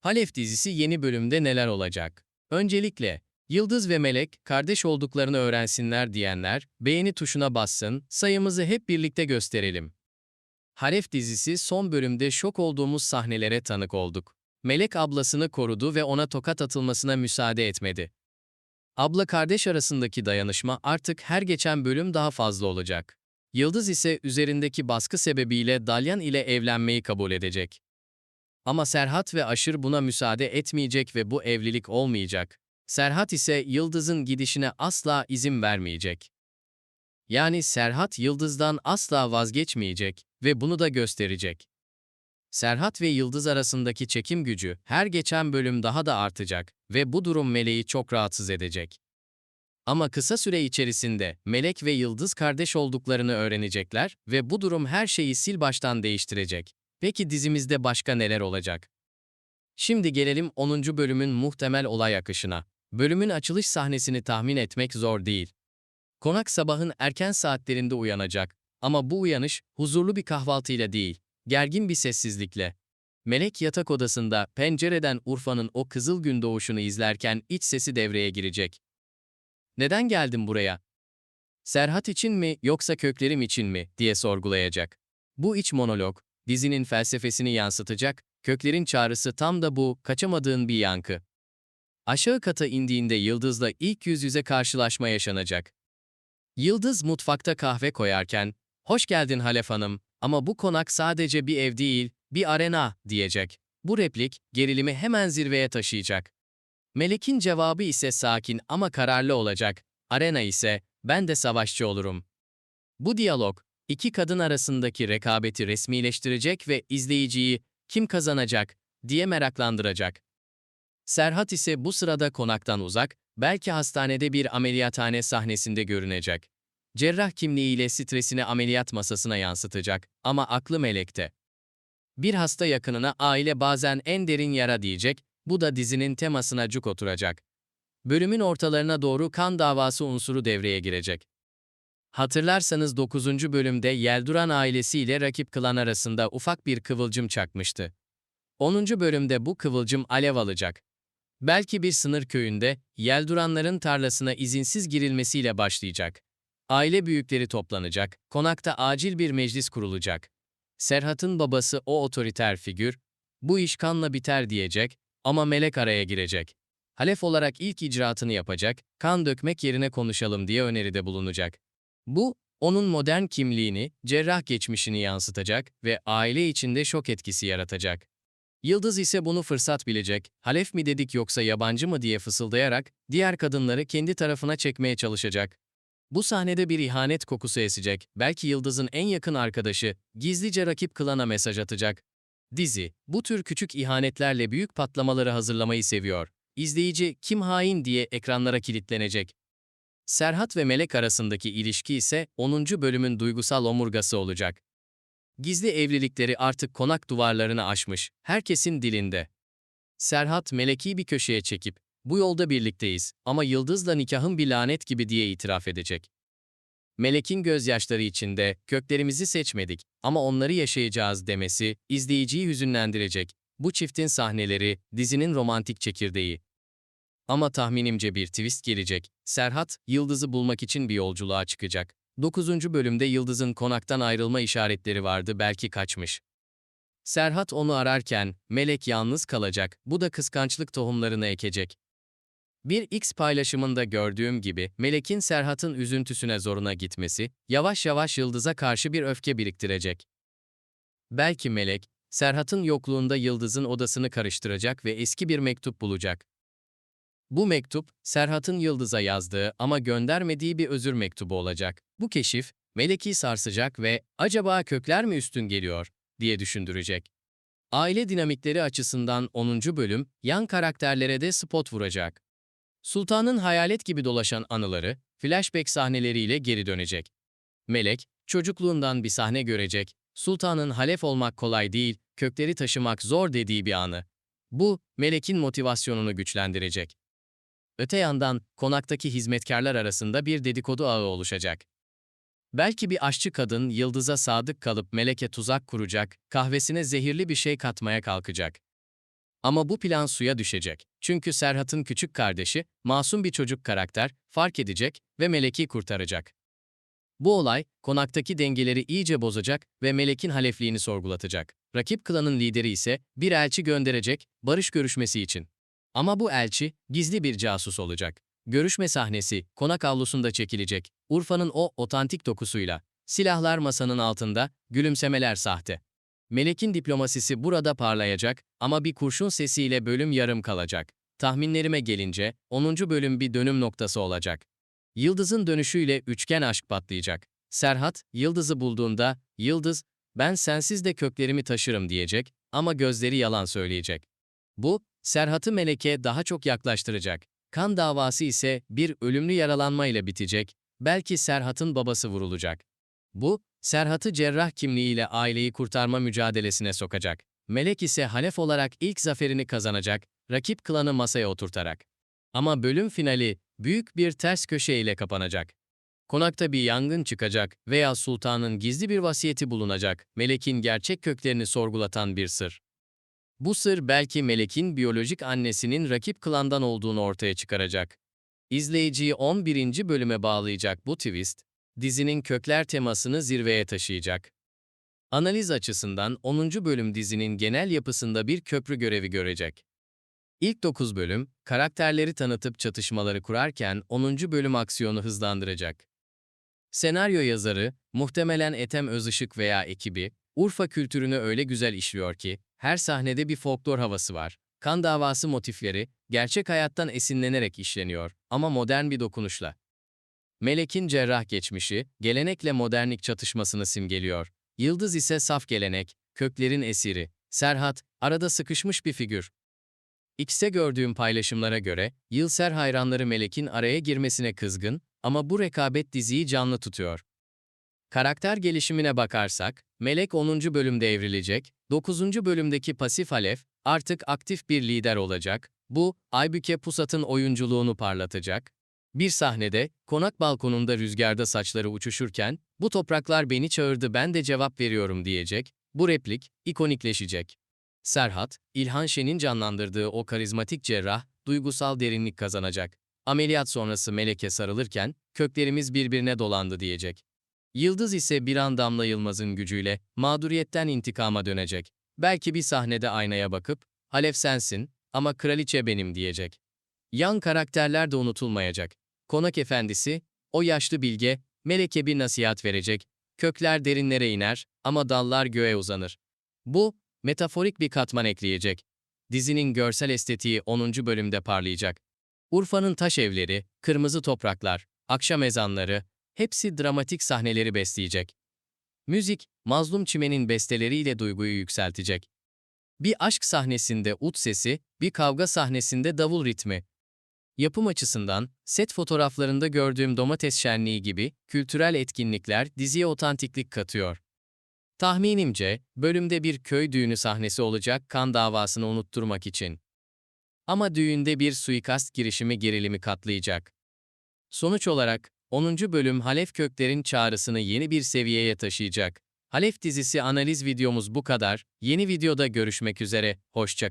Halef dizisi yeni bölümde neler olacak? Öncelikle, Yıldız ve Melek kardeş olduklarını öğrensinler diyenler, beğeni tuşuna bassın, sayımızı hep birlikte gösterelim. Halef dizisi son bölümde şok olduğumuz sahnelere tanık olduk. Melek ablasını korudu ve ona tokat atılmasına müsaade etmedi. Abla kardeş arasındaki dayanışma artık her geçen bölüm daha fazla olacak. Yıldız ise üzerindeki baskı sebebiyle Dalyan ile evlenmeyi kabul edecek. Ama Serhat ve Aşır buna müsaade etmeyecek ve bu evlilik olmayacak. Serhat ise Yıldız'ın gidişine asla izin vermeyecek. Yani Serhat Yıldız'dan asla vazgeçmeyecek ve bunu da gösterecek. Serhat ve Yıldız arasındaki çekim gücü her geçen bölüm daha da artacak ve bu durum Meleği çok rahatsız edecek. Ama kısa süre içerisinde Melek ve Yıldız kardeş olduklarını öğrenecekler ve bu durum her şeyi sil baştan değiştirecek. Peki dizimizde başka neler olacak? Şimdi gelelim 10. bölümün muhtemel olay akışına. Bölümün açılış sahnesini tahmin etmek zor değil. Konak sabahın erken saatlerinde uyanacak ama bu uyanış huzurlu bir kahvaltıyla değil, gergin bir sessizlikle. Melek yatak odasında pencereden Urfa'nın o kızıl gün doğuşunu izlerken iç sesi devreye girecek. Neden geldim buraya? Serhat için mi yoksa köklerim için mi diye sorgulayacak. Bu iç monolog, dizinin felsefesini yansıtacak, köklerin çağrısı tam da bu, kaçamadığın bir yankı. Aşağı kata indiğinde Yıldız'la ilk yüz yüze karşılaşma yaşanacak. Yıldız mutfakta kahve koyarken, ''Hoş geldin Halef Hanım ama bu konak sadece bir ev değil, bir arena.'' diyecek. Bu replik, gerilimi hemen zirveye taşıyacak. Melek'in cevabı ise sakin ama kararlı olacak. Arena ise, ''Ben de savaşçı olurum.'' Bu diyalog, iki kadın arasındaki rekabeti resmileştirecek ve izleyiciyi kim kazanacak diye meraklandıracak. Serhat ise bu sırada konaktan uzak, belki hastanede bir ameliyathane sahnesinde görünecek. Cerrah kimliğiyle stresini ameliyat masasına yansıtacak ama aklı melekte. Bir hasta yakınına aile bazen en derin yara diyecek, bu da dizinin temasına cuk oturacak. Bölümün ortalarına doğru kan davası unsuru devreye girecek. Hatırlarsanız 9. bölümde Yelduran ailesiyle rakip klan arasında ufak bir kıvılcım çakmıştı. 10. bölümde bu kıvılcım alev alacak. Belki bir sınır köyünde Yelduranların tarlasına izinsiz girilmesiyle başlayacak. Aile büyükleri toplanacak, konakta acil bir meclis kurulacak. Serhat'ın babası o otoriter figür, bu iş kanla biter diyecek ama melek araya girecek. Halef olarak ilk icraatını yapacak, kan dökmek yerine konuşalım diye öneride bulunacak. Bu, onun modern kimliğini, cerrah geçmişini yansıtacak ve aile içinde şok etkisi yaratacak. Yıldız ise bunu fırsat bilecek, Halef mi dedik yoksa yabancı mı diye fısıldayarak diğer kadınları kendi tarafına çekmeye çalışacak. Bu sahnede bir ihanet kokusu esecek, belki Yıldız'ın en yakın arkadaşı, gizlice rakip klana mesaj atacak. Dizi, bu tür küçük ihanetlerle büyük patlamaları hazırlamayı seviyor. İzleyici kim hain diye ekranlara kilitlenecek. Serhat ve Melek arasındaki ilişki ise 10. bölümün duygusal omurgası olacak. Gizli evlilikleri artık konak duvarlarını aşmış, herkesin dilinde. Serhat Melek'i bir köşeye çekip, bu yolda birlikteyiz ama Yıldız'la nikahın bir lanet gibi diye itiraf edecek. Melek'in gözyaşları içinde köklerimizi seçmedik ama onları yaşayacağız demesi izleyiciyi hüzünlendirecek. Bu çiftin sahneleri dizinin romantik çekirdeği. Ama tahminimce bir twist gelecek. Serhat, Yıldız'ı bulmak için bir yolculuğa çıkacak. 9. bölümde Yıldız'ın konaktan ayrılma işaretleri vardı belki kaçmış. Serhat onu ararken Melek yalnız kalacak, bu da kıskançlık tohumlarını ekecek. Bir X paylaşımında gördüğüm gibi Melek'in Serhat'ın üzüntüsüne zoruna gitmesi, yavaş yavaş Yıldız'a karşı bir öfke biriktirecek. Belki Melek, Serhat'ın yokluğunda Yıldız'ın odasını karıştıracak ve eski bir mektup bulacak. Bu mektup, Serhat'ın Yıldız'a yazdığı ama göndermediği bir özür mektubu olacak. Bu keşif, Melek'i sarsacak ve acaba kökler mi üstün geliyor diye düşündürecek. Aile dinamikleri açısından 10. bölüm yan karakterlere de spot vuracak. Sultan'ın hayalet gibi dolaşan anıları, flashback sahneleriyle geri dönecek. Melek, çocukluğundan bir sahne görecek, Sultan'ın halef olmak kolay değil, kökleri taşımak zor dediği bir anı. Bu, Melek'in motivasyonunu güçlendirecek. Öte yandan, konaktaki hizmetkarlar arasında bir dedikodu ağı oluşacak. Belki bir aşçı kadın Yıldız'a sadık kalıp Melek'e tuzak kuracak, kahvesine zehirli bir şey katmaya kalkacak. Ama bu plan suya düşecek. Çünkü Serhat'ın küçük kardeşi, masum bir çocuk karakter, fark edecek ve Melek'i kurtaracak. Bu olay, konaktaki dengeleri iyice bozacak ve Melek'in halefliğini sorgulatacak. Rakip klanın lideri ise bir elçi gönderecek, barış görüşmesi için. Ama bu elçi, gizli bir casus olacak. Görüşme sahnesi, konak avlusunda çekilecek. Urfa'nın o otantik dokusuyla. Silahlar masanın altında, gülümsemeler sahte. Melek'in diplomasisi burada parlayacak ama bir kurşun sesiyle bölüm yarım kalacak. Tahminlerime gelince 10. bölüm bir dönüm noktası olacak. Yıldız'ın dönüşüyle üçgen aşk patlayacak. Serhat, Yıldız'ı bulduğunda, Yıldız, ben sensiz de köklerimi taşırım diyecek ama gözleri yalan söyleyecek. Bu, Serhat'ı Melek'e daha çok yaklaştıracak. Kan davası ise bir ölümlü yaralanmayla bitecek, belki Serhat'ın babası vurulacak. Bu, Serhat'ı cerrah kimliğiyle aileyi kurtarma mücadelesine sokacak. Melek ise Halef olarak ilk zaferini kazanacak, rakip klanı masaya oturtarak. Ama bölüm finali büyük bir ters köşe ile kapanacak. Konakta bir yangın çıkacak veya sultanın gizli bir vasiyeti bulunacak, Melek'in gerçek köklerini sorgulatan bir sır. Bu sır belki Melek'in biyolojik annesinin rakip klandan olduğunu ortaya çıkaracak. İzleyiciyi 11. bölüme bağlayacak bu twist, dizinin kökler temasını zirveye taşıyacak. Analiz açısından 10. bölüm dizinin genel yapısında bir köprü görevi görecek. İlk 9 bölüm, karakterleri tanıtıp çatışmaları kurarken 10. bölüm aksiyonu hızlandıracak. Senaryo yazarı, muhtemelen Ethem Özışık veya ekibi, Urfa kültürünü öyle güzel işliyor ki, her sahnede bir folklor havası var. Kan davası motifleri, gerçek hayattan esinlenerek işleniyor ama modern bir dokunuşla. Melek'in cerrah geçmişi, gelenekle modernlik çatışmasını simgeliyor. Yıldız ise saf gelenek, köklerin esiri. Serhat, arada sıkışmış bir figür. X'te gördüğüm paylaşımlara göre, Yılser hayranları Melek'in araya girmesine kızgın ama bu rekabet diziyi canlı tutuyor. Karakter gelişimine bakarsak, Melek 10. bölümde evrilecek, 9. bölümdeki pasif Alef artık aktif bir lider olacak, bu, Aybüke Pusat'ın oyunculuğunu parlatacak. Bir sahnede, konak balkonunda rüzgarda saçları uçuşurken, bu topraklar beni çağırdı ben de cevap veriyorum diyecek, bu replik, ikonikleşecek. Serhat, İlhan Şen'in canlandırdığı o karizmatik cerrah, duygusal derinlik kazanacak. Ameliyat sonrası Melek'e sarılırken, köklerimiz birbirine dolandı diyecek. Yıldız ise bir an Damla Yılmaz'ın gücüyle mağduriyetten intikama dönecek. Belki bir sahnede aynaya bakıp, Halef sensin ama kraliçe benim diyecek. Yan karakterler de unutulmayacak. Konak efendisi, o yaşlı bilge, Melek'e bir nasihat verecek. Kökler derinlere iner ama dallar göğe uzanır. Bu, metaforik bir katman ekleyecek. Dizinin görsel estetiği 10. bölümde parlayacak. Urfa'nın taş evleri, kırmızı topraklar, akşam ezanları, hepsi dramatik sahneleri besleyecek. Müzik, Mazlum Çimen'in besteleriyle duyguyu yükseltecek. Bir aşk sahnesinde ut sesi, bir kavga sahnesinde davul ritmi. Yapım açısından, set fotoğraflarında gördüğüm domates şenliği gibi kültürel etkinlikler diziye otantiklik katıyor. Tahminimce, bölümde bir köy düğünü sahnesi olacak kan davasını unutturmak için. Ama düğünde bir suikast girişimi gerilimi katlayacak. Sonuç olarak, 10. bölüm Halef Kökler'in çağrısını yeni bir seviyeye taşıyacak. Halef dizisi analiz videomuz bu kadar. Yeni videoda görüşmek üzere, hoşça